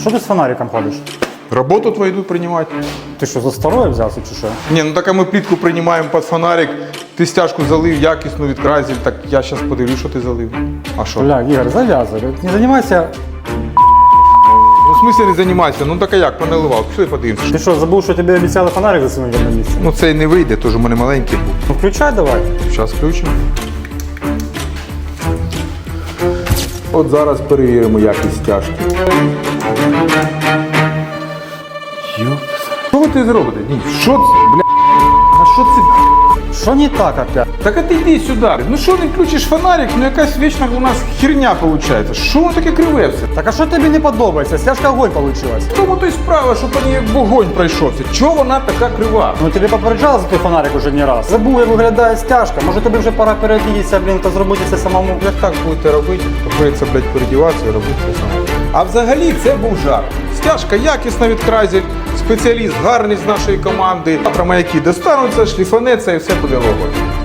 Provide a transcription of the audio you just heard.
Що ти з фонариком ходиш? Работу твою йду приймати. Ти що, за старою взявся чи що? Ні, ну так а ми плітку приймаємо під фонарик. Ти стяжку залив якісну від кразів, так я зараз подивлюсь, що ти залив. А що? Бля, Ігор, зав'язуй. Не займайся. Ну, в смислі не займайся, ну так а як, поналивав. Пішли подивимося. Ти що, забув, що тобі обіцяли фонарик засунути одне місце? Ну цей не вийде, теж у мене маленький був. Ну включай давай. Зараз включимо. От зараз перевіримо якість стяжки. Що ти зробите? Ні, що це, бля? А що це? Що не так опять? Так а ти йди сюди. Ну що не включиш фонарик, ну якась вічна у нас херня виходить. Що воно таке криве все? Так а що тобі не подобається? Стяжка огонь получилась. В тому то й справа, що по ній як вогонь пройшовся. Чого вона така крива? Ну тобі попереджали за той фонарик уже не раз. Забув, як виглядає стяжка. Може тобі вже пора переодітися, блін, та зробити це самому. Як так будете робити, приходиться, блядь, передіватися і робити це саме. А взагалі це був жарт. Стяжка якісна від кразів, спеціаліст гарний з нашої команди. Завтра маяки достануться, шліфанеться і все буде вогонь.